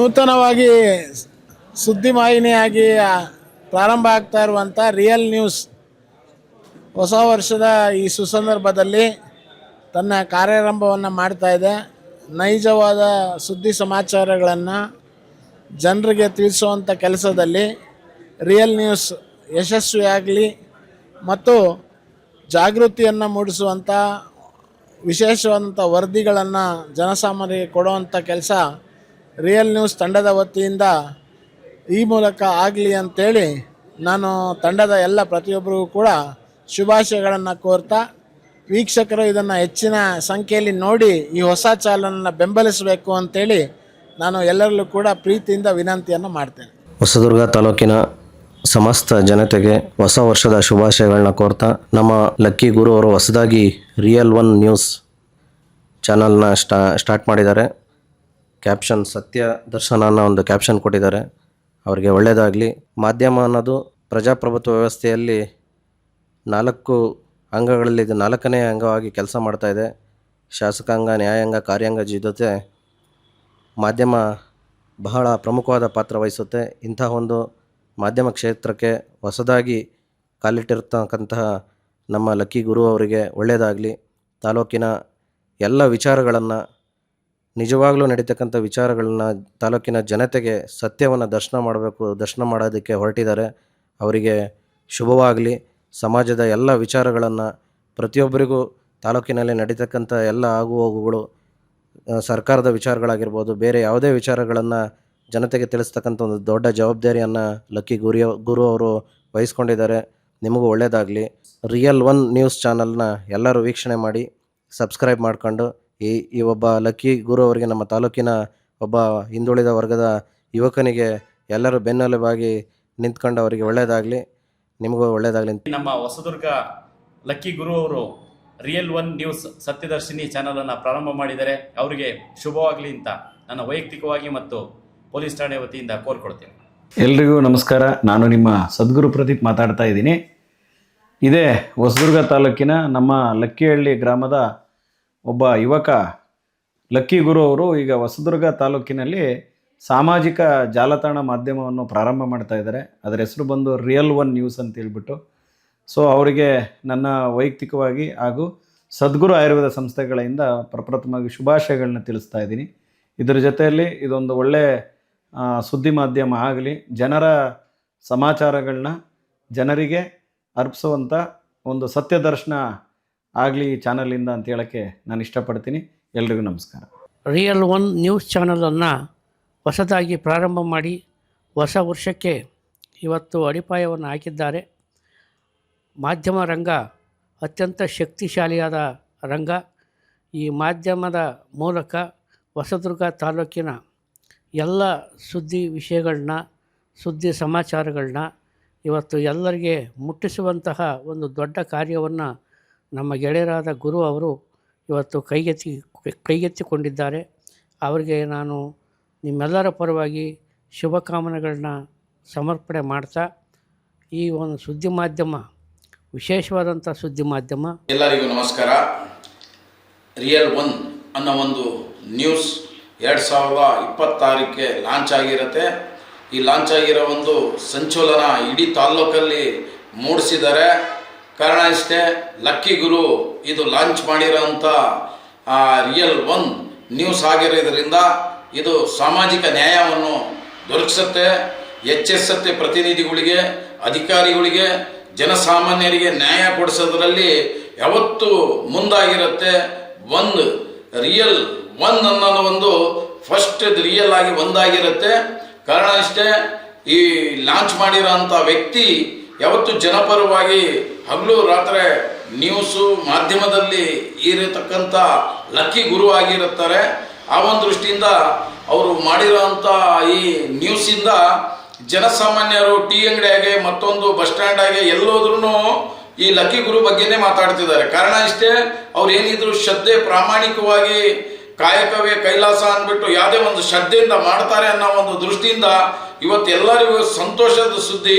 ನೂತನವಾಗಿ ಸುದ್ದಿ ವಾಹಿನಿಯಾಗಿ ಪ್ರಾರಂಭ ಆಗ್ತಾ ಇರುವಂಥ ರಿಯಲ್ ನ್ಯೂಸ್ ಹೊಸ ವರ್ಷದ ಈ ಸುಸಂದರ್ಭದಲ್ಲಿ ತನ್ನ ಕಾರ್ಯಾರಂಭವನ್ನು ಮಾಡ್ತಾ ಇದೆ. ನೈಜವಾದ ಸುದ್ದಿ ಸಮಾಚಾರಗಳನ್ನು ಜನರಿಗೆ ತಿಳಿಸುವಂಥ ಕೆಲಸದಲ್ಲಿ ರಿಯಲ್ ನ್ಯೂಸ್ ಯಶಸ್ವಿಯಾಗಲಿ ಮತ್ತು ಜಾಗೃತಿಯನ್ನು ಮೂಡಿಸುವಂಥ ವಿಶೇಷವಾದಂಥ ವರದಿಗಳನ್ನು ಜನಸಾಮಾನ್ಯರಿಗೆ ಕೊಡುವಂಥ ಕೆಲಸ ರಿಯಲ್ ನ್ಯೂಸ್ ತಂಡದ ವತಿಯಿಂದ ಈ ಮೂಲಕ ಆಗಲಿ ಅಂತೇಳಿ ನಾನು ತಂಡದ ಎಲ್ಲ ಪ್ರತಿಯೊಬ್ಬರಿಗೂ ಕೂಡ ಶುಭಾಶಯಗಳನ್ನು ಕೋರ್ತಾ ವೀಕ್ಷಕರು ಇದನ್ನು ಹೆಚ್ಚಿನ ಸಂಖ್ಯೆಯಲ್ಲಿ ನೋಡಿ ಈ ಹೊಸ ಚಾಲನನ್ನು ಬೆಂಬಲಿಸಬೇಕು ಅಂತೇಳಿ ನಾನು ಎಲ್ಲರಲ್ಲೂ ಕೂಡ ಪ್ರೀತಿಯಿಂದ ವಿನಂತಿಯನ್ನು ಮಾಡ್ತೇನೆ. ಹೊಸದುರ್ಗ ತಾಲೂಕಿನ ಸಮಸ್ತ ಜನತೆಗೆ ಹೊಸ ವರ್ಷದ ಶುಭಾಶಯಗಳನ್ನ ಕೋರ್ತಾ ನಮ್ಮ ಲಕ್ಕಿ ಗುರು ಅವರು ಹೊಸದಾಗಿ ರಿಯಲ್ ಒನ್ ನ್ಯೂಸ್ ಚಾನಲ್ನ ಸ್ಟಾ, ಸ್ಟಾರ್ಟ್ ಮಾಡಿದ್ದಾರೆ. ಕ್ಯಾಪ್ಷನ್ ಸತ್ಯ ದರ್ಶನ ಅನ್ನೋ ಒಂದು ಕ್ಯಾಪ್ಷನ್ ಕೊಟ್ಟಿದ್ದಾರೆ. ಅವರಿಗೆ ಒಳ್ಳೆಯದಾಗಲಿ ಮಾಧ್ಯಮ ಅನ್ನೋದು ಪ್ರಜಾಪ್ರಭುತ್ವ ವ್ಯವಸ್ಥೆಯಲ್ಲಿ ನಾಲ್ಕು ಅಂಗಗಳಲ್ಲಿ ಇದು ನಾಲ್ಕನೇ ಅಂಗವಾಗಿ ಕೆಲಸ ಮಾಡ್ತಾ ಇದೆ. ಶಾಸಕಾಂಗ, ನ್ಯಾಯಾಂಗ, ಕಾರ್ಯಾಂಗ ಜೊತೆ ಮಾಧ್ಯಮ ಬಹಳ ಪ್ರಮುಖವಾದ ಪಾತ್ರ ವಹಿಸುತ್ತೆ. ಇಂತಹ ಒಂದು ಮಾಧ್ಯಮ ಕ್ಷೇತ್ರಕ್ಕೆ ಹೊಸದಾಗಿ ಕಾಲಿಟ್ಟಿರ್ತಕ್ಕಂತಹ ನಮ್ಮ ಲಕ್ಕಿ ಗುರು ಅವರಿಗೆ ಒಳ್ಳೆಯದಾಗಲಿ ತಾಲೂಕಿನ ಎಲ್ಲ ವಿಚಾರಗಳನ್ನು ನಿಜವಾಗ್ಲೂ ನಡೀತಕ್ಕಂಥ ವಿಚಾರಗಳನ್ನ ತಾಲೂಕಿನ ಜನತೆಗೆ ಸತ್ಯವನ್ನು ದರ್ಶನ ಮಾಡಬೇಕು, ದರ್ಶನ ಮಾಡೋದಕ್ಕೆ ಹೊರಟಿದ್ದಾರೆ. ಅವರಿಗೆ ಶುಭವಾಗಲಿ. ಸಮಾಜದ ಎಲ್ಲ ವಿಚಾರಗಳನ್ನು ಪ್ರತಿಯೊಬ್ಬರಿಗೂ ತಾಲೂಕಿನಲ್ಲಿ ನಡೀತಕ್ಕಂಥ ಎಲ್ಲ ಆಗು ಹೋಗುಗಳು ಸರ್ಕಾರದ ವಿಚಾರಗಳಾಗಿರ್ಬೋದು, ಬೇರೆ ಯಾವುದೇ ವಿಚಾರಗಳನ್ನು ಜನತೆಗೆ ತಿಳಿಸ್ತಕ್ಕಂಥ ಒಂದು ದೊಡ್ಡ ಜವಾಬ್ದಾರಿಯನ್ನು ಲಕ್ಕಿ ಗುರಿಯ, ಗುರು ಅವರು ವಹಿಸ್ಕೊಂಡಿದ್ದಾರೆ. ನಿಮಗೂ ಒಳ್ಳೆಯದಾಗಲಿ ರಿಯಲ್ ಒನ್ ನ್ಯೂಸ್ ಚಾನಲ್ನ ಎಲ್ಲರೂ ವೀಕ್ಷಣೆ ಮಾಡಿ, ಸಬ್ಸ್ಕ್ರೈಬ್ ಮಾಡ್ಕೊಂಡು ಈ ಈ ಒಬ್ಬ ಲಕ್ಕಿ ಗುರು ಅವರಿಗೆ ನಮ್ಮ ತಾಲೂಕಿನ ಒಬ್ಬ ಹಿಂದುಳಿದ ವರ್ಗದ ಯುವಕನಿಗೆ ಎಲ್ಲರೂ ಬೆನ್ನೆಲುಬಾಗಿ ನಿಂತ್ಕೊಂಡು ಅವರಿಗೆ ಒಳ್ಳೆಯದಾಗಲಿ ನಿಮಗೂ ಒಳ್ಳೆಯದಾಗಲಿ ನಮ್ಮ ಹೊಸದುರ್ಗ ಲಕ್ಕಿ ಗುರು ಅವರು ರಿಯಲ್ ಒನ್ ನ್ಯೂಸ್ ಸತ್ಯದರ್ಶಿನಿ ಚಾನಲನ್ನು ಅನ್ನ ಪ್ರಾರಂಭ ಮಾಡಿದ್ದಾರೆ ಅವರಿಗೆ ಶುಭವಾಗಲಿ ಅಂತ ನನ್ನ ವೈಯಕ್ತಿಕವಾಗಿ ಮತ್ತು ಪೊಲೀಸ್ ಠಾಣೆ ವತಿಯಿಂದ ಕೋರ್ಕೊಳ್ತೇನೆ ಎಲ್ರಿಗೂ ನಮಸ್ಕಾರ. ನಾನು ನಿಮ್ಮ ಸದ್ಗುರು ಪ್ರದೀಪ್ ಮಾತಾಡ್ತಾ ಇದ್ದೀನಿ. ಇದೇ ಹೊಸದುರ್ಗ ತಾಲೂಕಿನ ನಮ್ಮ ಲಕ್ಕಿಹಳ್ಳಿ ಗ್ರಾಮದ ಒಬ್ಬ ಯುವಕ ಲಕ್ಕಿ ಗುರು ಅವರು ಈಗ ಹೊಸದುರ್ಗ ತಾಲೂಕಿನಲ್ಲಿ ಸಾಮಾಜಿಕ ಜಾಲತಾಣ ಮಾಧ್ಯಮವನ್ನು ಪ್ರಾರಂಭ ಮಾಡ್ತಾ ಇದ್ದಾರೆ. ಅದರ ಹೆಸರು ಬಂದು ರಿಯಲ್ ಒನ್ ನ್ಯೂಸ್ ಅಂತ ಹೇಳ್ಬಿಟ್ಟು. ಸೊ ಅವರಿಗೆ ನನ್ನ ವೈಯಕ್ತಿಕವಾಗಿ ಹಾಗೂ ಸದ್ಗುರು ಆಯುರ್ವೇದ ಸಂಸ್ಥೆಗಳಿಂದ ಪ್ರಪ್ರಥಮವಾಗಿ ಶುಭಾಶಯಗಳನ್ನ ತಿಳಿಸ್ತಾ ಇದ್ದೀನಿ. ಇದರ ಜೊತೆಯಲ್ಲಿ ಇದೊಂದು ಒಳ್ಳೆ ಸುದ್ದಿ ಮಾಧ್ಯಮ ಆಗಲಿ, ಜನರ ಸಮಾಚಾರಗಳನ್ನ ಜನರಿಗೆ ಅರ್ಪಿಸುವಂಥ ಒಂದು ಸತ್ಯ ದರ್ಶನ ಆಗಲಿ ಈ ಚಾನಲಿಂದ ಅಂತ ಹೇಳೋಕ್ಕೆ ನಾನು ಇಷ್ಟಪಡ್ತೀನಿ. ಎಲ್ರಿಗೂ ನಮಸ್ಕಾರ. ರಿಯಲ್ ಒನ್ ನ್ಯೂಸ್ ಚಾನಲನ್ನು ಹೊಸದಾಗಿ ಪ್ರಾರಂಭ ಮಾಡಿ ಹೊಸ ವರ್ಷಕ್ಕೆ ಇವತ್ತು ಅಡಿಪಾಯವನ್ನು ಹಾಕಿದ್ದಾರೆ. ಮಾಧ್ಯಮ ರಂಗ ಅತ್ಯಂತ ಶಕ್ತಿಶಾಲಿಯಾದ ರಂಗ. ಈ ಮಾಧ್ಯಮದ ಮೂಲಕ ಹೊಸದುರ್ಗ ತಾಲೂಕಿನ ಎಲ್ಲ ಸುದ್ದಿ ವಿಷಯಗಳನ್ನ, ಸುದ್ದಿ ಸಮಾಚಾರಗಳನ್ನ ಇವತ್ತು ಎಲ್ಲರಿಗೆ ಮುಟ್ಟಿಸುವಂತಹ ಒಂದು ದೊಡ್ಡ ಕಾರ್ಯವನ್ನು ನಮ್ಮ ಗೆಳೆಯರಾದ ಗುರು ಅವರು ಇವತ್ತು ಕೈಗೆತ್ತಿ, ಕೈಗೆತ್ತಿಕೊಂಡಿದ್ದಾರೆ. ಅವರಿಗೆ ನಾನು ನಿಮ್ಮೆಲ್ಲರ ಪರವಾಗಿ ಶುಭಕಾಮನೆಗಳನ್ನ ಸಮರ್ಪಣೆ ಮಾಡ್ತಾ, ಈ ಒಂದು ಸುದ್ದಿ ಮಾಧ್ಯಮ, ವಿಶೇಷವಾದಂಥ ಸುದ್ದಿ ಮಾಧ್ಯಮ. ಎಲ್ಲರಿಗೂ ನಮಸ್ಕಾರ. ರಿಯಲ್ ಒನ್ ಅನ್ನೋ ಒಂದು ನ್ಯೂಸ್ ಎರಡು ಸಾವಿರದ ಇಪ್ಪತ್ತಾರಕ್ಕೆ ಲಾಂಚ್ ಆಗಿರುತ್ತೆ. ಈ ಲಾಂಚ್ ಆಗಿರೋ ಒಂದು ಸಂಚಲನ ಇಡೀ ತಾಲ್ಲೂಕಲ್ಲಿ ಮೂಡಿಸಿದ್ದಾರೆ. ಕಾರಣ ಇಷ್ಟೇ ಲಕ್ಕಿ ಗುರು, ಇದು ಲಾಂಚ್ ಮಾಡಿರೋಂಥ ರಿಯಲ್ ಒನ್ ನ್ಯೂಸ್ ಆಗಿರೋದ್ರಿಂದ ಇದು ಸಾಮಾಜಿಕ ನ್ಯಾಯವನ್ನು ದೊರಕಿಸುತ್ತೆ ಎಚ್ಚೆಸ್ಸತ್ತೆ ಪ್ರತಿನಿಧಿಗಳಿಗೆ, ಅಧಿಕಾರಿಗಳಿಗೆ, ಜನಸಾಮಾನ್ಯರಿಗೆ ನ್ಯಾಯ ಕೊಡಿಸೋದ್ರಲ್ಲಿ ಯಾವತ್ತೂ ಮುಂದಾಗಿರುತ್ತೆ ಒಂದು ರಿಯಲ್ ಒನ್ ಅನ್ನೋದು ಒಂದು ಫಸ್ಟ್ ರಿಯಲ್ ಆಗಿ ಒಂದಾಗಿರುತ್ತೆ. ಕಾರಣ ಅಷ್ಟೇ ಈ ಲಾಂಚ್ ಮಾಡಿರೋ ವ್ಯಕ್ತಿ ಯಾವತ್ತು ಜನಪರವಾಗಿ ಹಗಲು ರಾತ್ರಿ ನ್ಯೂಸು ಮಾಧ್ಯಮದಲ್ಲಿ ಇರತಕ್ಕಂಥ ಲಕ್ಕಿ ಗುರು ಆಗಿರುತ್ತಾರೆ. ಆ ಒಂದು ದೃಷ್ಟಿಯಿಂದ ಅವರು ಮಾಡಿರೋಂಥ ಈ ನ್ಯೂಸಿಂದ ಜನಸಾಮಾನ್ಯರು ಟಿ ಅಂಗಡಿಯಾಗೆ, ಮತ್ತೊಂದು ಬಸ್ ಸ್ಟ್ಯಾಂಡ್ ಆಗಿ ಎಲ್ಲೋದ್ರೂ ಈ ಲಕ್ಕಿ ಗುರು ಬಗ್ಗೆನೇ ಮಾತಾಡ್ತಿದ್ದಾರೆ. ಕಾರಣ ಇಷ್ಟೇ, ಅವ್ರು ಏನಿದ್ರು ಶ್ರದ್ಧೆ ಪ್ರಾಮಾಣಿಕವಾಗಿ ಕಾಯಕವೇ ಕೈಲಾಸ ಅಂದ್ಬಿಟ್ಟು ಯಾವುದೇ ಒಂದು ಶ್ರದ್ಧೆಯಿಂದ ಮಾಡ್ತಾರೆ ಅನ್ನೋ ಒಂದು ದೃಷ್ಟಿಯಿಂದ ಇವತ್ತೆಲ್ಲರಿಗೂ ಸಂತೋಷದ ಸುದ್ದಿ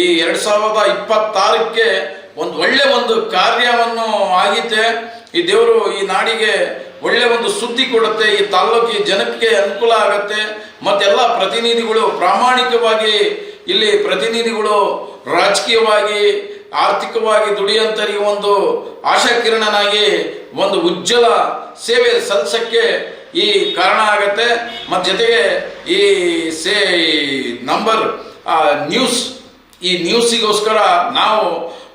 ಈ ಎರಡು ಸಾವಿರದ ಇಪ್ಪತ್ತಾರಕ್ಕೆ ಒಂದು ಒಳ್ಳೆ ಒಂದು ಕಾರ್ಯವನ್ನು ಆಗಿತ್ತೆ ಈ ದೇವರು ಈ ನಾಡಿಗೆ ಒಳ್ಳೆ ಒಂದು ಸುದ್ದಿ ಕೊಡುತ್ತೆ, ಈ ತಾಲ್ಲೂಕಿನ ಜನಕ್ಕೆ ಅನುಕೂಲ ಆಗುತ್ತೆ. ಮತ್ತೆಲ್ಲ ಪ್ರತಿನಿಧಿಗಳು ಪ್ರಾಮಾಣಿಕವಾಗಿ ಇಲ್ಲಿ ಪ್ರತಿನಿಧಿಗಳು ರಾಜಕೀಯವಾಗಿ, ಆರ್ಥಿಕವಾಗಿ ದುಡಿಯಂತರಿಗೆ ಒಂದು ಆಶಾಕಿರಣನಾಗಿ ಒಂದು ಉಜ್ವಲ ಸೇವೆ ಸಲ್ಲಿಸಕ್ಕೆ ಈ ಕಾರಣ ಆಗತ್ತೆ. ಮತ್ತು ಜೊತೆಗೆ ಈ ಸೇ ನಂಬರ್ ನ್ಯೂಸ್ ಈ ನ್ಯೂಸಿಗೋಸ್ಕರ ನಾವು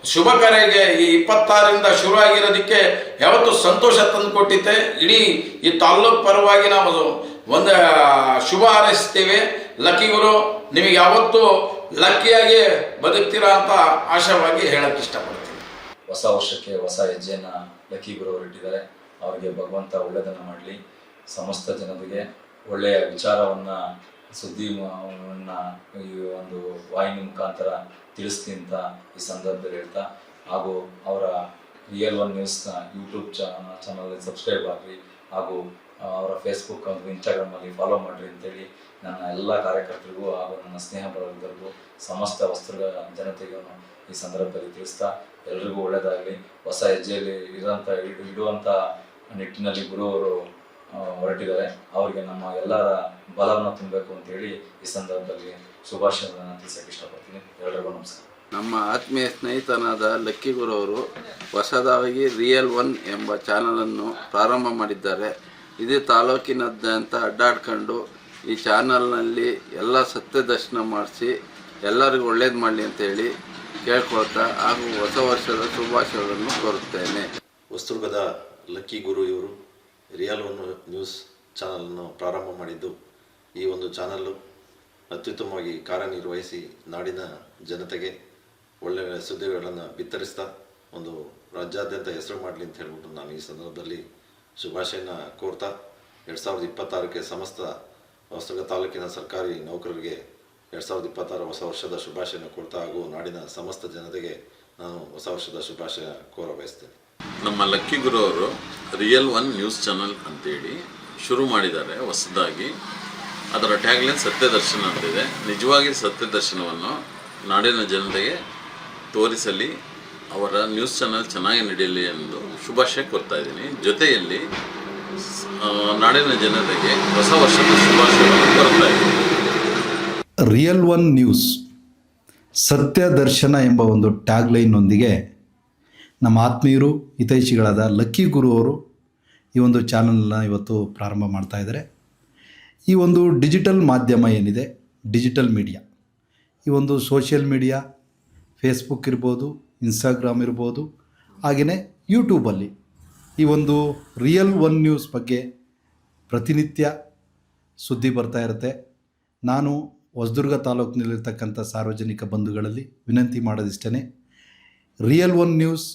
ಶುಭ ಕಾರ್ಯಗೆ ಈ ಇಪ್ಪತ್ತಾರರಿಂದ ಶುರು ಆಗಿರೋದಕ್ಕೆ ಯಾವತ್ತು ಸಂತೋಷ ತಂದು ಕೊಟ್ಟಿತ್ತೆ ಇಡೀ ಈ ತಾಲ್ಲೂಕು ಪರವಾಗಿ ನಾವು ಒಂದು ಶುಭ ಹಾರೈಸ್ತೇವೆ ಲಕ್ಕಿ ಗುರು, ನಿಮಗೆ ಯಾವತ್ತು ಲಕ್ಕಿಯಾಗಿ ಬದುಕ್ತೀರಾ ಅಂತ ಆಶಾವಾಗಿ ಹೇಳಕ್ಕೆ ಇಷ್ಟಪಡ್ತೀನಿ. ಹೊಸ ವರ್ಷಕ್ಕೆ ಹೊಸ ಹೆಜ್ಜೆಯನ್ನು ಲಕ್ಕಿ ಗುರು ಅವರು ಇಟ್ಟಿದ್ದಾರೆ. ಅವರಿಗೆ ಭಗವಂತ ಒಳ್ಳೆಯದನ್ನು ಮಾಡಲಿ. ಸಮಸ್ತ ಜನರಿಗೆ ಒಳ್ಳೆಯ ವಿಚಾರವನ್ನು ಸುದ್ದಿ ಈ ಒಂದು ವಾಹಿನಿ ಮುಖಾಂತರ ತಿಳಿಸ್ಲಿ ಅಂತ ಈ ಸಂದರ್ಭದಲ್ಲಿ ಹೇಳ್ತಾ, ಹಾಗೂ ಅವರ ರಿಯಲ್ ಒನ್ ನ್ಯೂಸ್ನ ಯೂಟ್ಯೂಬ್ ಚಾನಲ್ ಸಬ್ಸ್ಕ್ರೈಬ್ ಆಗಲಿ, ಹಾಗೂ ಅವರ ಫೇಸ್ಬುಕ್ ಹಾಗೂ ಇನ್ಸ್ಟಾಗ್ರಾಮಲ್ಲಿ ಫಾಲೋ ಮಾಡಿರಿ ಅಂತೇಳಿ ನನ್ನ ಎಲ್ಲ ಕಾರ್ಯಕರ್ತರಿಗೂ ಹಾಗೂ ನನ್ನ ಸ್ನೇಹ ಬಳಗದರಿಗೂ ಸಮಸ್ತ ವಸ್ತ್ರ ಜನತೆಗೂ ಈ ಸಂದರ್ಭದಲ್ಲಿ ತಿಳಿಸ್ತಾ, ಎಲ್ರಿಗೂ ಒಳ್ಳೆಯದಾಗಲಿ ಹೊಸ ಹೆಜ್ಜೆಯಲ್ಲಿ ಇರೋಂಥ ಇಡು ಇಡುವಂಥ ನಿಟ್ಟಿನಲ್ಲಿ ಗುರು ಅವರು ಹೊರಟಿದ್ದಾರೆ. ಅವರಿಗೆ ನಮ್ಮ ಎಲ್ಲರ ಬಲವನ್ನು ತುಂಬಬೇಕು ಅಂತೇಳಿ ಈ ಸಂದರ್ಭದಲ್ಲಿ ಶುಭಾಶಯಗಳನ್ನು ತಿಳಿಸಕ್ಕೆ ಇಷ್ಟಪಡ್ತೀನಿ. ಎಲ್ರಿಗೂ ನಮಸ್ಕಾರ. ನಮ್ಮ ಆತ್ಮೀಯ ಸ್ನೇಹಿತನಾದ ಲಕ್ಕಿ ಗುರು ಅವರು ಹೊಸದಾಗಿ ರಿಯಲ್ ಒನ್ ಎಂಬ ಚಾನಲನ್ನು ಪ್ರಾರಂಭ ಮಾಡಿದ್ದಾರೆ. ಇದೇ ತಾಲೂಕಿನಾದ್ಯಂತ ಅಡ್ಡಾಡ್ಕೊಂಡು ಈ ಚಾನಲ್ನಲ್ಲಿ ಎಲ್ಲ ಸತ್ಯ ದರ್ಶನ ಮಾಡಿಸಿ ಎಲ್ಲರಿಗೂ ಒಳ್ಳೇದು ಮಾಡಲಿ ಅಂತೇಳಿ ಕೇಳ್ಕೊಳ್ತಾ ಹಾಗೂ ಹೊಸ ವರ್ಷದ ಶುಭಾಶಯಗಳನ್ನು ಕೋರುತ್ತೇನೆ. ಹೊಸದುರ್ಗದ ಲಕ್ಕಿ ಗುರು ಇವರು ರಿಯಲ್ ಒನ್ ನ್ಯೂಸ್ ಚಾನಲನ್ನು ಪ್ರಾರಂಭ ಮಾಡಿದ್ದು ಈ ಒಂದು ಚಾನಲ್ಲು ಅತ್ಯುತ್ತಮವಾಗಿ ಕಾರ್ಯನಿರ್ವಹಿಸಿ ನಾಡಿನ ಜನತೆಗೆ ಒಳ್ಳೆಯ ಸುದ್ದಿಗಳನ್ನು ಬಿತ್ತರಿಸ್ತಾ ಒಂದು ರಾಜ್ಯಾದ್ಯಂತ ಹೆಸರು ಮಾಡಲಿ ಅಂತ ಹೇಳ್ಬಿಟ್ಟು ನಾನು ಈ ಸಂದರ್ಭದಲ್ಲಿ ಶುಭಾಶಯನ ಕೋರ್ತಾ ಎರಡು ಸಾವಿರದ ಇಪ್ಪತ್ತಾರಕ್ಕೆ ಸಮಸ್ತ ಹೊಸದುರ್ಗ ತಾಲೂಕಿನ ಸರ್ಕಾರಿ ನೌಕರರಿಗೆ ಎರಡು ಸಾವಿರದ ಇಪ್ಪತ್ತಾರು ಹೊಸ ವರ್ಷದ ಶುಭಾಶಯನ ಕೊಡ್ತಾ ಹಾಗೂ ನಾಡಿನ ಸಮಸ್ತ ಜನತೆಗೆ ನಾನು ಹೊಸ ವರ್ಷದ ಶುಭಾಶಯ ಕೋರ ಬಯಸ್ತೇನೆ. ನಮ್ಮ ಲಕ್ಕಿ ಗುರು ಅವರು ರಿಯಲ್ ಒನ್ ನ್ಯೂಸ್ ಚಾನಲ್ ಅಂತೇಳಿ ಶುರು ಮಾಡಿದ್ದಾರೆ ಹೊಸದಾಗಿ. ಅದರ ಟ್ಯಾಗ್ಲೈನ್ ಸತ್ಯದರ್ಶನ ಅಂತಿದೆ. ನಿಜವಾಗಿ ಸತ್ಯದರ್ಶನವನ್ನು ನಾಡಿನ ಜನತೆಗೆ ತೋರಿಸಲಿ, ಅವರ ನ್ಯೂಸ್ ಚಾನಲ್ ಚೆನ್ನಾಗಿ ನಡೆಯಲಿ ಎಂದು ಶುಭಾಶಯ ಕೋರ್ತಾ ಇದ್ದೀನಿ. ಜೊತೆಯಲ್ಲಿ ನಾಡಿನ ಜನತೆಗೆ ಹೊಸ ವರ್ಷದ ಶುಭಾಶಯವನ್ನು ಕೋರ್ತಾ ಇದ್ದೀನಿ. ರಿಯಲ್ ಒನ್ ನ್ಯೂಸ್ ಸತ್ಯ ದರ್ಶನ ಎಂಬ ಒಂದು ಟ್ಯಾಗ್ಲೈನ್ನೊಂದಿಗೆ ನಮ್ಮ ಆತ್ಮೀಯರು, ಹಿತೈಷಿಗಳಾದ ಲಕ್ಕಿ ಗುರು ಅವರು ಈ ಒಂದು ಚಾನಲ್ನ ಇವತ್ತು ಪ್ರಾರಂಭ ಮಾಡ್ತಾ ಇದ್ದಾರೆ. ಈ ಒಂದು ಡಿಜಿಟಲ್ ಮಾಧ್ಯಮ ಏನಿದೆ? ಡಿಜಿಟಲ್ ಮೀಡಿಯಾ ಈ ಒಂದು ಸೋಷಿಯಲ್ ಮೀಡಿಯಾ ಫೇಸ್ಬುಕ್ ಇರ್ಬೋದು ಇನ್ಸ್ಟಾಗ್ರಾಮ್ ಇರ್ಬೋದು ಹಾಗೆಯೇ ಯೂಟ್ಯೂಬಲ್ಲಿ ಈ ಒಂದು ರಿಯಲ್ ಒನ್ ನ್ಯೂಸ್ ಬಗ್ಗೆ ಪ್ರತಿನಿತ್ಯ ಸುದ್ದಿ ಬರ್ತಾ ಇರುತ್ತೆ. ನಾನು ಹೊಸದುರ್ಗ ತಾಲೂಕಿನಲ್ಲಿರ್ತಕ್ಕಂಥ ಸಾರ್ವಜನಿಕ ಬಂಧುಗಳಲ್ಲಿ ವಿನಂತಿ ಮಾಡೋದಿಷ್ಟೇ ರಿಯಲ್ ಒನ್ ನ್ಯೂಸ್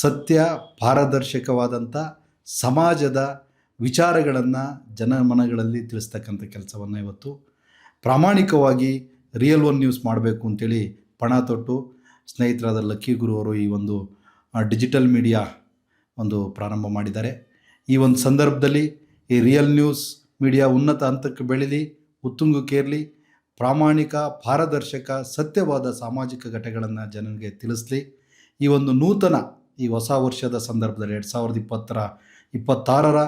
ಸತ್ಯ ಪಾರದರ್ಶಕವಾದಂಥ ಸಮಾಜದ ವಿಚಾರಗಳನ್ನು ಜನಮನಗಳಲ್ಲಿ ತಿಳಿಸ್ತಕ್ಕಂಥ ಕೆಲಸವನ್ನು ಇವತ್ತು ಪ್ರಾಮಾಣಿಕವಾಗಿ ರಿಯಲ್ ಒನ್ ನ್ಯೂಸ್ ಮಾಡಬೇಕು ಅಂತೇಳಿ ಪಣ ತೊಟ್ಟು ಸ್ನೇಹಿತರಾದ ಲಕ್ಕಿ ಗುರು ಅವರು ಈ ಒಂದು ಡಿಜಿಟಲ್ ಮೀಡಿಯಾ ಒಂದು ಪ್ರಾರಂಭ ಮಾಡಿದ್ದಾರೆ. ಈ ಒಂದು ಸಂದರ್ಭದಲ್ಲಿ ಈ ರಿಯಲ್ ನ್ಯೂಸ್ ಮೀಡಿಯಾ ಉನ್ನತ ಹಂತಕ್ಕೆ ಬೆಳೀಲಿ ಉತ್ತುಂಗಕ್ಕೇರಲಿ ಪ್ರಾಮಾಣಿಕ, ಪಾರದರ್ಶಕ, ಸತ್ಯವಾದ ಸಾಮಾಜಿಕ ಘಟನೆಗಳನ್ನು ಜನರಿಗೆ ತಿಳಿಸ್ಲಿ. ಈ ಒಂದು ನೂತನ ಈ ಹೊಸ ವರ್ಷದ ಸಂದರ್ಭದಲ್ಲಿ ಎರಡು ಸಾವಿರದ ಇಪ್ಪತ್ತರ, ಇಪ್ಪತ್ತಾರರ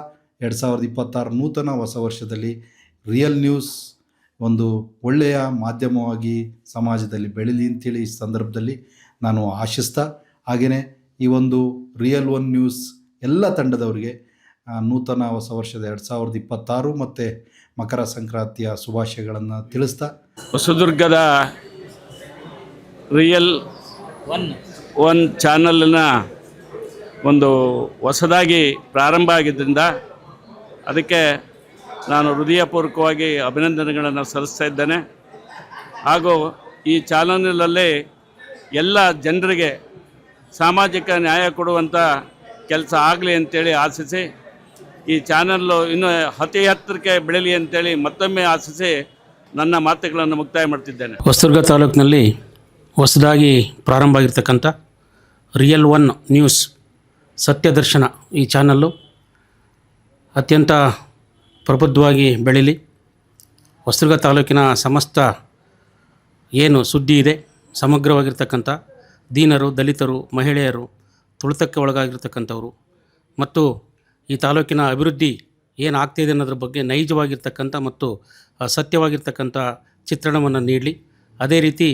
ಎರಡು ಸಾವಿರದ ಇಪ್ಪತ್ತಾರು ನೂತನ ಹೊಸ ವರ್ಷದಲ್ಲಿ ರಿಯಲ್ ನ್ಯೂಸ್ ಒಂದು ಒಳ್ಳೆಯ ಮಾಧ್ಯಮವಾಗಿ ಸಮಾಜದಲ್ಲಿ ಬೆಳೀಲಿ ಅಂತೇಳಿ ಈ ಸಂದರ್ಭದಲ್ಲಿ ನಾನು ಆಶಿಸ್ತಾ ಹಾಗೆಯೇ ಈ ಒಂದು ರಿಯಲ್ ಒನ್ ನ್ಯೂಸ್ ಎಲ್ಲ ತಂಡದವರಿಗೆ ನೂತನ ಹೊಸ ವರ್ಷದ ಎರಡು ಸಾವಿರದ ಇಪ್ಪತ್ತಾರು ಮತ್ತು ಮಕರ ಸಂಕ್ರಾಂತಿಯ ಶುಭಾಶಯಗಳನ್ನು ತಿಳಿಸ್ತಾ. ಹೊಸದುರ್ಗದ ರಿಯಲ್ ಒನ್ ಚಾನಲ್ನ ಒಂದು ಹೊಸದಾಗಿ ಪ್ರಾರಂಭ ಆಗಿದ್ದರಿಂದ ಅದಕ್ಕೆ ನಾನು ಹೃದಯಪೂರ್ವಕವಾಗಿ ಅಭಿನಂದನೆಗಳನ್ನು ಸಲ್ಲಿಸ್ತಾ ಇದ್ದೇನೆ. ಹಾಗೂ ಈ ಚಾನಲ್ನಲ್ಲಿ ಎಲ್ಲ ಜನರಿಗೆ ಸಾಮಾಜಿಕ ನ್ಯಾಯ ಕೊಡುವಂಥ ಕೆಲಸ ಆಗಲಿ ಅಂತೇಳಿ ಆಶಿಸಿ, ಈ ಚಾನಲ್ಲು ಇನ್ನೂ ಅತಿ ಹತ್ತಿರಕ್ಕೆ ಬೆಳೀಲಿ ಅಂತೇಳಿ ಮತ್ತೊಮ್ಮೆ ಆಶಿಸಿ ನನ್ನ ಮಾತುಗಳನ್ನು ಮುಕ್ತಾಯ ಮಾಡ್ತಿದ್ದೇನೆ. ಹೊಸದುರ್ಗ ತಾಲೂಕಿನಲ್ಲಿ ಹೊಸದಾಗಿ ಪ್ರಾರಂಭ ಆಗಿರ್ತಕ್ಕಂಥ ರಿಯಲ್ ಒನ್ ನ್ಯೂಸ್ ಸತ್ಯದರ್ಶನ ಈ ಚಾನಲ್ಲು ಅತ್ಯಂತ ಪ್ರಬುದ್ಧವಾಗಿ ಬೆಳೀಲಿ. ಹೊಸದುರ್ಗ ತಾಲೂಕಿನ ಸಮಸ್ತ ಏನು ಸುದ್ದಿ ಇದೆ, ಸಮಗ್ರವಾಗಿರ್ತಕ್ಕಂಥ ದೀನರು, ದಲಿತರು, ಮಹಿಳೆಯರು, ತುಳಿತಕ್ಕೆ ಒಳಗಾಗಿರ್ತಕ್ಕಂಥವರು ಮತ್ತು ಈ ತಾಲೂಕಿನ ಅಭಿವೃದ್ಧಿ ಏನು ಆಗ್ತಿದೆ ಅನ್ನೋದ್ರ ಬಗ್ಗೆ ನೈಜವಾಗಿರ್ತಕ್ಕಂಥ ಮತ್ತು ಸತ್ಯವಾಗಿರ್ತಕ್ಕಂಥ ಚಿತ್ರಣವನ್ನು ನೀಡಲಿ. ಅದೇ ರೀತಿ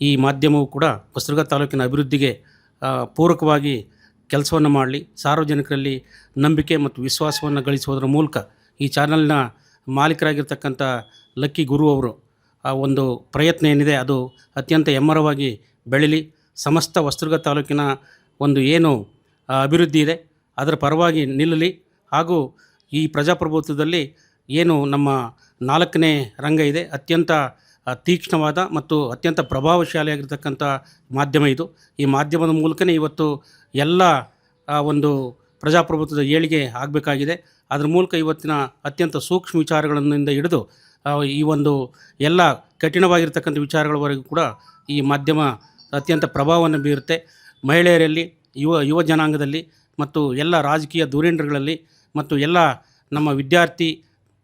ಈ ಮಾಧ್ಯಮವು ಕೂಡ ಹೊಸದುರ್ಗ ತಾಲೂಕಿನ ಅಭಿವೃದ್ಧಿಗೆ ಪೂರಕವಾಗಿ ಕೆಲಸವನ್ನು ಮಾಡಲಿ, ಸಾರ್ವಜನಿಕರಲ್ಲಿ ನಂಬಿಕೆ ಮತ್ತು ವಿಶ್ವಾಸವನ್ನು ಗಳಿಸುವುದರ ಮೂಲಕ ಈ ಚಾನಲ್ನ ಮಾಲೀಕರಾಗಿರ್ತಕ್ಕಂಥ ಲಕ್ಕಿ ಗುರು ಅವರು ಆ ಒಂದು ಪ್ರಯತ್ನ ಏನಿದೆ, ಅದು ಅತ್ಯಂತ ಎಮ್ಮರವಾಗಿ ಬೆಳೀಲಿ. ಸಮಸ್ತ ಹೊಸದುರ್ಗ ತಾಲೂಕಿನ ಒಂದು ಏನು ಅಭಿವೃದ್ಧಿ ಇದೆ, ಅದರ ಪರವಾಗಿ ನಿಲ್ಲಲಿ. ಹಾಗೂ ಈ ಪ್ರಜಾಪ್ರಭುತ್ವದಲ್ಲಿ ಏನು ನಮ್ಮ ನಾಲ್ಕನೇ ರಂಗ ಇದೆ, ಅತ್ಯಂತ ತೀಕ್ಷ್ಣವಾದ ಮತ್ತು ಅತ್ಯಂತ ಪ್ರಭಾವಶಾಲಿಯಾಗಿರ್ತಕ್ಕಂಥ ಮಾಧ್ಯಮ ಇದು. ಈ ಮಾಧ್ಯಮದ ಮೂಲಕನೇ ಇವತ್ತು ಎಲ್ಲ ಒಂದು ಪ್ರಜಾಪ್ರಭುತ್ವದ ಏಳಿಗೆ ಆಗಬೇಕಾಗಿದೆ. ಅದರ ಮೂಲಕ ಇವತ್ತಿನ ಅತ್ಯಂತ ಸೂಕ್ಷ್ಮ ವಿಚಾರಗಳಿಂದ ಹಿಡಿದು ಈ ಒಂದು ಎಲ್ಲ ಕಠಿಣವಾಗಿರ್ತಕ್ಕಂಥ ವಿಚಾರಗಳವರೆಗೂ ಕೂಡ ಈ ಮಾಧ್ಯಮ ಅತ್ಯಂತ ಪ್ರಭಾವವನ್ನು ಬೀರುತ್ತೆ. ಮಹಿಳೆಯರಲ್ಲಿ, ಯುವ ಯುವ ಜನಾಂಗದಲ್ಲಿ ಮತ್ತು ಎಲ್ಲ ರಾಜಕೀಯ ಧುರೀಣರುಗಳಲ್ಲಿ ಮತ್ತು ಎಲ್ಲ ನಮ್ಮ ವಿದ್ಯಾರ್ಥಿ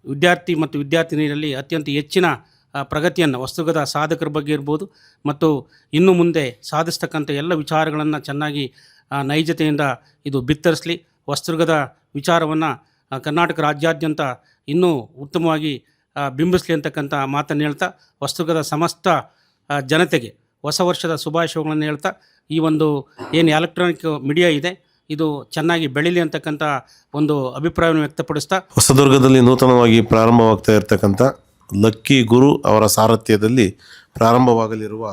ವಿದ್ಯಾರ್ಥಿ ಮತ್ತು ವಿದ್ಯಾರ್ಥಿನಿಯರಲ್ಲಿ ಅತ್ಯಂತ ಹೆಚ್ಚಿನ ಪ್ರಗತಿಯನ್ನು ವಸ್ತುಗದ ಸಾಧಕರ ಬಗ್ಗೆ ಇರ್ಬೋದು, ಮತ್ತು ಇನ್ನು ಮುಂದೆ ಸಾಧಿಸ್ತಕ್ಕಂಥ ಎಲ್ಲ ವಿಚಾರಗಳನ್ನು ಚೆನ್ನಾಗಿ ನೈಜತೆಯಿಂದ ಇದು ಬಿತ್ತರಿಸಲಿ. ವಸ್ತುಗದ ವಿಚಾರವನ್ನು ಕರ್ನಾಟಕ ರಾಜ್ಯಾದ್ಯಂತ ಇನ್ನೂ ಉತ್ತಮವಾಗಿ ಬಿಂಬಿಸಲಿ ಅಂತಕ್ಕಂಥ ಮಾತನ್ನು ಹೇಳ್ತಾ ವಸ್ತುಗದ ಸಮಸ್ತ ಜನತೆಗೆ ಹೊಸ ವರ್ಷದ ಶುಭಾಶಯಗಳನ್ನು ಹೇಳ್ತಾ, ಈ ಒಂದು ಏನು ಎಲೆಕ್ಟ್ರಾನಿಕ್ ಮೀಡಿಯಾ ಇದೆ, ಇದು ಚೆನ್ನಾಗಿ ಬೆಳೀಲಿ ಅಂತಕ್ಕಂಥ ಒಂದು ಅಭಿಪ್ರಾಯವನ್ನು ವ್ಯಕ್ತಪಡಿಸ್ತಾ. ಹೊಸದುರ್ಗದಲ್ಲಿ ನೂತನವಾಗಿ ಪ್ರಾರಂಭವಾಗ್ತಾ ಇರತಕ್ಕಂಥ ಲಕ್ಕಿ ಗುರು ಅವರ ಸಾರಥ್ಯದಲ್ಲಿ ಪ್ರಾರಂಭವಾಗಲಿರುವ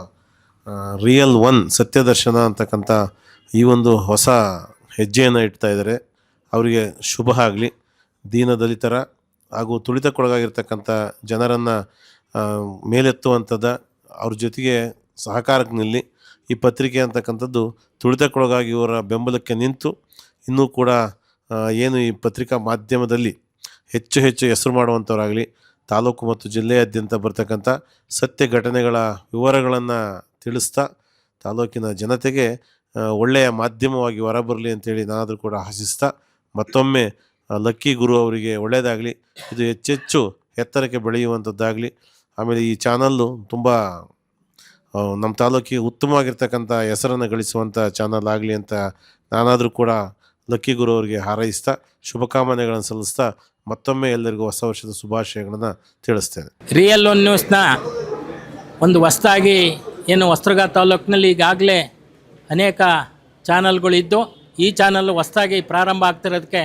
ರಿಯಲ್ ಒನ್ ಸತ್ಯದರ್ಶನ ಅಂತಕ್ಕಂಥ ಈ ಒಂದು ಹೊಸ ಹೆಜ್ಜೆಯನ್ನು ಇಡ್ತಾ ಇದ್ದಾರೆ. ಅವರಿಗೆ ಶುಭ ಆಗಲಿ. ದೀನ ದಲಿತರ ಹಾಗೂ ತುಳಿತಕ್ಕೊಳಗಾಗಿರ್ತಕ್ಕಂಥ ಜನರನ್ನು ಮೇಲೆತ್ತುವಂಥದ್ದು ಅವ್ರ ಜೊತೆಗೆ ಸಹಕಾರಕ್ಕೆ ನಿಲ್ಲಿ. ಈ ಪತ್ರಿಕೆ ಅಂತಕ್ಕಂಥದ್ದು ತುಳಿತಕ್ಕೊಳಗಾಗಿ ಇವರ ಬೆಂಬಲಕ್ಕೆ ನಿಂತು ಇನ್ನೂ ಕೂಡ ಏನು ಈ ಪತ್ರಿಕಾ ಮಾಧ್ಯಮದಲ್ಲಿ ಹೆಚ್ಚು ಹೆಚ್ಚು ಹೆಸರು ಮಾಡುವಂಥವರಾಗಲಿ ತಾಲೂಕು ಮತ್ತು ಜಿಲ್ಲೆಯಾದ್ಯಂತ ಬರ್ತಕ್ಕಂಥ ಸತ್ಯ ಘಟನೆಗಳ ವಿವರಗಳನ್ನು ತಿಳಿಸ್ತಾ ತಾಲೂಕಿನ ಜನತೆಗೆ ಒಳ್ಳೆಯ ಮಾಧ್ಯಮವಾಗಿ ಹೊರಬರಲಿ ಅಂತೇಳಿ ನಾನಾದರೂ ಕೂಡ ಆಶಿಸ್ತಾ ಮತ್ತೊಮ್ಮೆ ಲಕ್ಕಿ ಗುರು ಅವರಿಗೆ ಒಳ್ಳೆಯದಾಗಲಿ, ಇದು ಹೆಚ್ಚೆಚ್ಚು ಎತ್ತರಕ್ಕೆ ಬೆಳೆಯುವಂಥದ್ದಾಗಲಿ, ಆಮೇಲೆ ಈ ಚಾನಲ್ಲು ತುಂಬ ನಮ್ಮ ತಾಲೂಕಿಗೆ ಉತ್ತಮವಾಗಿರ್ತಕ್ಕಂಥ ಹೆಸರನ್ನು ಗಳಿಸುವಂಥ ಚಾನಲ್ ಆಗಲಿ ಅಂತ ನಾನಾದರೂ ಕೂಡ ಲಕ್ಕಿ ಗುರು ಅವರಿಗೆ ಹಾರೈಸ್ತಾ ಶುಭಕಾಮನೆಗಳನ್ನು ಸಲ್ಲಿಸ್ತಾ ಮತ್ತೊಮ್ಮೆ ಎಲ್ಲರಿಗೂ ಹೊಸ ವರ್ಷದ ಶುಭಾಶಯಗಳನ್ನು ತಿಳಿಸ್ತೇನೆ. ರಿಯಲ್ ಒನ್ ನ್ಯೂಸ್ನ ಒಂದು ಹೊಸ್ತಾಗಿ ಏನು ವಸ್ತ್ರಗಾ ತಾಲೂಕಿನಲ್ಲಿ ಈಗಾಗಲೇ ಅನೇಕ ಚಾನಲ್ಗಳಿದ್ದು ಈ ಚಾನಲ್ ಹೊಸ್ತಾಗಿ ಪ್ರಾರಂಭ ಆಗ್ತಿರೋದಕ್ಕೆ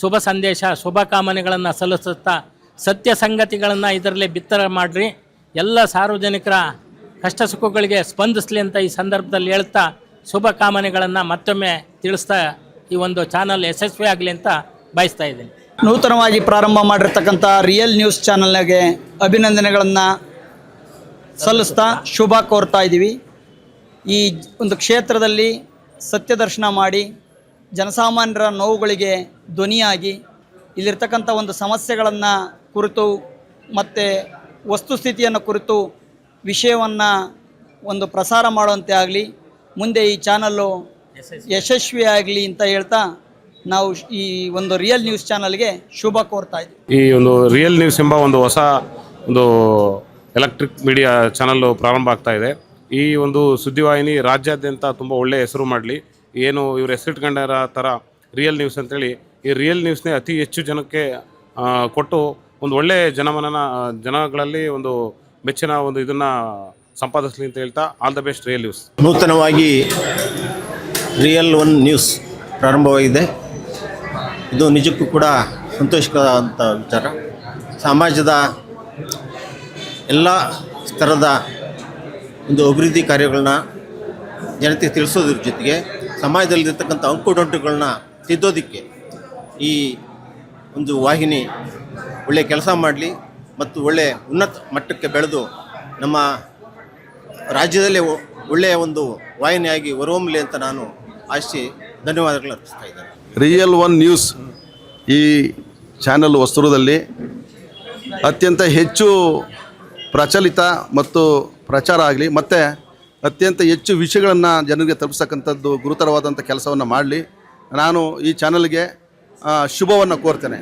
ಶುಭ ಸಂದೇಶ, ಶುಭ ಕಾಮನೆಗಳನ್ನು ಸಲ್ಲಿಸುತ್ತಾ ಸತ್ಯ ಸಂಗತಿಗಳನ್ನು ಇದರಲ್ಲಿ ಬಿತ್ತರ ಮಾಡಿರಿ. ಎಲ್ಲ ಸಾರ್ವಜನಿಕರ ಕಷ್ಟ ಸುಖಗಳಿಗೆ ಸ್ಪಂದಿಸಲಿ ಅಂತ ಈ ಸಂದರ್ಭದಲ್ಲಿ ಹೇಳ್ತಾ ಶುಭ ಕಾಮನೆಗಳನ್ನು ಮತ್ತೊಮ್ಮೆ ತಿಳಿಸ್ತಾ ಈ ಒಂದು ಚಾನಲ್ ಯಶಸ್ವಿ ಆಗಲಿ ಅಂತ ಬಯಸ್ತಾ ಇದ್ದೀನಿ. ನೂತನವಾಗಿ ಪ್ರಾರಂಭ ಮಾಡಿರ್ತಕ್ಕಂಥ ರಿಯಲ್ ನ್ಯೂಸ್ ಚಾನಲ್ಗೆ ಅಭಿನಂದನೆಗಳನ್ನು ಸಲ್ಲಿಸ್ತಾ ಶುಭ ಕೋರ್ತಾ ಇದ್ದೀವಿ. ಈ ಒಂದು ಕ್ಷೇತ್ರದಲ್ಲಿ ಸತ್ಯದರ್ಶನ ಮಾಡಿ ಜನಸಾಮಾನ್ಯರ ನೋವುಗಳಿಗೆ ಧ್ವನಿಯಾಗಿ ಇಲ್ಲಿರ್ತಕ್ಕಂಥ ಒಂದು ಸಮಸ್ಯೆಗಳನ್ನು ಕುರಿತು ಮತ್ತು ವಸ್ತುಸ್ಥಿತಿಯನ್ನು ಕುರಿತು ವಿಷಯವನ್ನು ಒಂದು ಪ್ರಸಾರ ಮಾಡುವಂತೆ ಆಗಲಿ, ಮುಂದೆ ಈ ಚಾನಲ್ಲು ಯಶಸ್ವಿಯಾಗಲಿ ಅಂತ ಹೇಳ್ತಾ ನಾವು ಈ ಒಂದು ರಿಯಲ್ ನ್ಯೂಸ್ ಚಾನಲ್ಗೆ ಶುಭ ಕೋರ್ತಾ ಇದ್ದೀವಿ ಈ ಒಂದು ರಿಯಲ್ ನ್ಯೂಸ್ ಎಂಬ ಒಂದು ಹೊಸ ಒಂದು ಎಲೆಕ್ಟ್ರಿಕ್ ಮೀಡಿಯಾ ಚಾನಲ್ಲು ಪ್ರಾರಂಭ ಆಗ್ತಾ ಇದೆ. ಈ ಒಂದು ಸುದ್ದಿವಾಹಿನಿ ರಾಜ್ಯಾದ್ಯಂತ ತುಂಬ ಒಳ್ಳೆಯ ಹೆಸರು ಮಾಡಲಿ. ಏನು ಇವರು ಹೆಸರಿಟ್ಕೊಂಡರ ಥರ ರಿಯಲ್ ನ್ಯೂಸ್ ಅಂತೇಳಿ ಈ ರಿಯಲ್ ನ್ಯೂಸ್ನೇ ಅತಿ ಹೆಚ್ಚು ಜನಕ್ಕೆ ಕೊಟ್ಟು ಒಂದು ಒಳ್ಳೆಯ ಜನಮನನ ಜನಗಳಲ್ಲಿ ಒಂದು ಮೆಚ್ಚಿನ ಒಂದು ಇದನ್ನು ಸಂಪಾದಿಸಲಿ ಅಂತ ಹೇಳ್ತಾ all the best real news ನೂತನವಾಗಿ ರಿಯಲ್ ಒನ್ ನ್ಯೂಸ್ ಪ್ರಾರಂಭವಾಗಿದೆ. ಇದು ನಿಜಕ್ಕೂ ಕೂಡ ಸಂತೋಷಕರಂಥ ವಿಚಾರ. ಸಮಾಜದ ಎಲ್ಲ ಸ್ತರದ ಒಂದು ಅಭಿವೃದ್ಧಿ ಕಾರ್ಯಗಳನ್ನ ಜನತೆಗೆ ತಿಳಿಸೋದ್ರ ಜೊತೆಗೆ ಸಮಾಜದಲ್ಲಿರ್ತಕ್ಕಂಥ ಅಂಕುಡೊಂಟುಗಳನ್ನ ತಿದ್ದೋದಕ್ಕೆ ಈ ಒಂದು ವಾಹಿನಿ ಒಳ್ಳೆಯ ಕೆಲಸ ಮಾಡಲಿ ಮತ್ತು ಒಳ್ಳೆಯ ಉನ್ನತ ಮಟ್ಟಕ್ಕೆ ಬೆಳೆದು ನಮ್ಮ ರಾಜ್ಯದಲ್ಲೇ ಒಳ್ಳೆಯ ಒಂದು ವಾಹಿನಿಯಾಗಿ ಹೊರಹೊಮ್ಮಲಿ ಅಂತ ನಾನು ಆಶಿಸಿ ಧನ್ಯವಾದಗಳು ಅರ್ಪಿಸ್ತಾ ಇದ್ದೇನೆ. ರಿಯಲ್ ಒನ್ ನ್ಯೂಸ್ ಈ ಚಾನಲ್ ವಸ್ತುರದಲ್ಲಿ ಅತ್ಯಂತ ಹೆಚ್ಚು ಪ್ರಚಲಿತ ಮತ್ತು ಪ್ರಚಾರ ಆಗಲಿ, ಮತ್ತು ಅತ್ಯಂತ ಹೆಚ್ಚು ವಿಷಯಗಳನ್ನು ಜನರಿಗೆ ತಲುಪಿಸ್ತಕ್ಕಂಥದ್ದು ಗುರುತರವಾದಂಥ ಕೆಲಸವನ್ನು ಮಾಡಲಿ. ನಾನು ಈ ಚಾನಲ್ಗೆ ಶುಭವನ್ನು ಕೋರ್ತೇನೆ.